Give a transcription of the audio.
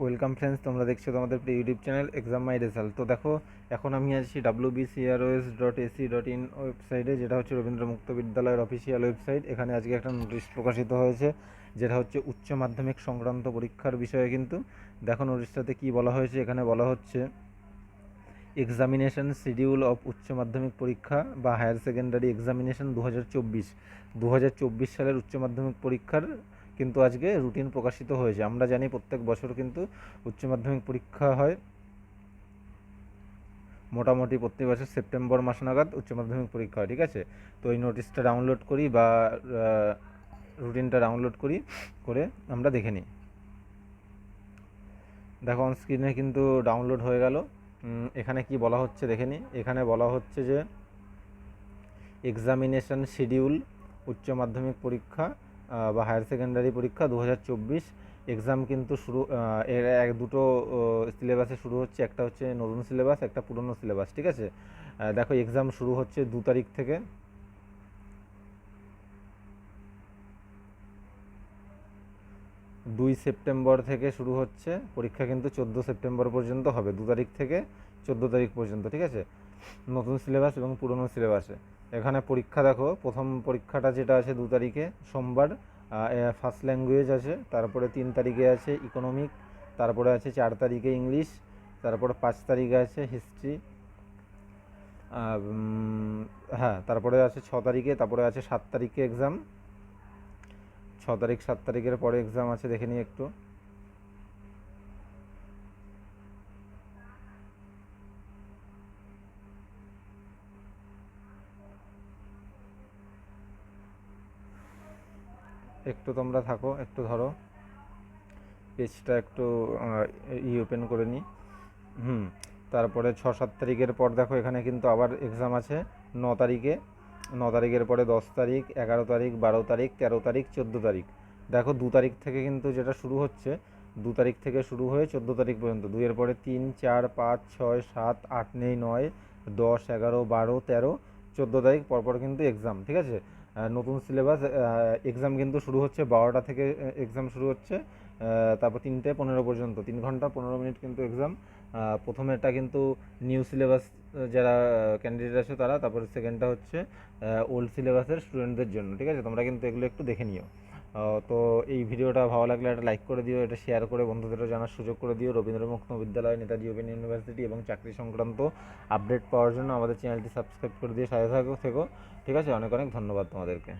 Welcome friends, তোমরা দেখছ তোমাদের YouTube channel exam my result তো দেখো, এখন আমি আছি W BCROS dot AC dot in ওয়েবসাইটে যেটা হচ্ছে রবীন্দ্র মুক্ত বিদ্যালয়ের অফিসিয়াল ওয়েবসাইট এখানে আজকে একটা নোটিশ প্রকাশিত হয়েছে, যেটা হচ্ছে উচ্চ মাধ্যমিক সংক্রান্ত পরীক্ষার বিষয়ে কিন্তু। দেখো নোটিশটাতে কী বলা হয়েছে? এখানে বলা হচ্ছে এক্সামিনেশন শিডিউল অফ উচ্চ মাধ্যমিক পরীক্ষা বা হায়ার সেকেন্ডারি এক্সামিনেশন দু হাজার চব্বিশ। দু হাজার চব্বিশ সালের উচ্চ মাধ্যমিক পরীক্ষার কিন্তু আজকে রুটিন প্রকাশিত হয়েছে। আমরা জানি প্রত্যেক বছর কিন্তু উচ্চ মাধ্যমিক পরীক্ষা হয়। মোটামুটি প্রত্যেক বছর সেপ্টেম্বর মাস নাগাদ উচ্চ মাধ্যমিক পরীক্ষা হয়, ঠিক আছে? তো এই নোটিশটা ডাউনলোড করি বা রুটিনটা ডাউনলোড করি, করে আমরা দেখে নিই। দেখো অন স্ক্রিনে কিন্তু ডাউনলোড হয়ে গেল। এখানে কি বলা হচ্ছে দেখে নিই। এখানে বলা হচ্ছে যে এক্সামিনেশন শিডিউল উচ্চ মাধ্যমিক পরীক্ষা বা হায়ার সেকেন্ডারি পরীক্ষা দু হাজার চব্বিশ। এক্সাম কিন্তু শুরু এর এক দুটো সিলেবাসে শুরু হচ্ছে। একটা হচ্ছে নতুন সিলেবাস একটা পুরনো সিলেবাস ঠিক আছে? দেখো এক্সাম শুরু হচ্ছে দু তারিখ থেকে। দুই সেপ্টেম্বর থেকে শুরু হচ্ছে। পরীক্ষা কিন্তু চোদ্দ সেপ্টেম্বর পর্যন্ত হবে, দু তারিখ থেকে চোদ্দ তারিখ পর্যন্ত, ঠিক আছে? নতুন সিলেবাস এবং পুরনো সিলেবাসে এখানে পরীক্ষা দেখো, প্রথম পরীক্ষাটা যেটা আছে দু তারিখে, সোমবার ফার্স্ট ল্যাঙ্গুয়েজ আছে, তারপরে তিন তারিখে আছে ইকোনমিক তারপরে আছে চার তারিখে ইংলিশ, তারপরে পাঁচ তারিখে আছে হিস্ট্রি হ্যাঁ তারপরে আছে ছ তারিখে, তারপরে আছে সাত তারিখে এক্সাম ছ তারিখ, সাত তারিখের পরে এক্সাম আছে, দেখে নিই একটু। একটু তোমরা থাকো, একটু ধরো। পেজটা একটু ই ওপেন করে নিই হুম, তারপরে ছ সাত তারিখের পর দেখো এখানে কিন্তু আবার এক্সাম আছে, ন তারিখে। ন তারিখের পরে দশ তারিখ, এগারো তারিখ, বারো তারিখ, তেরো তারিখ, চোদ্দ তারিখ। দেখো দু তারিখ থেকে কিন্তু যেটা শুরু হচ্ছে, দু তারিখ থেকে শুরু হয়ে চোদ্দ তারিখ পর্যন্ত। দুইয়ের পরে তিন, চার, পাঁচ, ছয়, সাত, আট নেই নয়, দশ, এগারো, বারো, তেরো, চোদ্দ তারিখ পরপর কিন্তু এক্সাম ঠিক আছে? নতুন সিলেবাস এক্সাম কিন্তু শুরু হচ্ছে বারোটা থেকে এক্সাম শুরু হচ্ছে তারপর তিনটে পনেরো পর্যন্ত, তিন ঘণ্টা পনেরো মিনিট কিন্তু এক্সাম প্রথমেরটা কিন্তু নিউ সিলেবাস যারা ক্যান্ডিডেট আছে তারা, তারপরে সেকেন্ডটা হচ্ছে ওল্ড সিলেবাসের স্টুডেন্টদের জন্য, ঠিক আছে? তোমরা কিন্তু এগুলো একটু দেখে নিও। তো এই ভিডিওটা ভালো লাগলে একটা লাইক করে দিও, এটা শেয়ার করে বন্ধুদেরও জানার সুযোগ করে দিও। রবীন্দ্র মুক্ত বিদ্যালয়, নেতাজি ওপেন ইউনিভার্সিটি এবং চাকরি সংক্রান্ত আপডেট পাওয়ার জন্য আমাদের চ্যানেলটি সাবস্ক্রাইব করে দিয়ে সাথে থাকো, থেকো। ঠিক আছে, অনেক অনেক ধন্যবাদ তোমাদেরকে।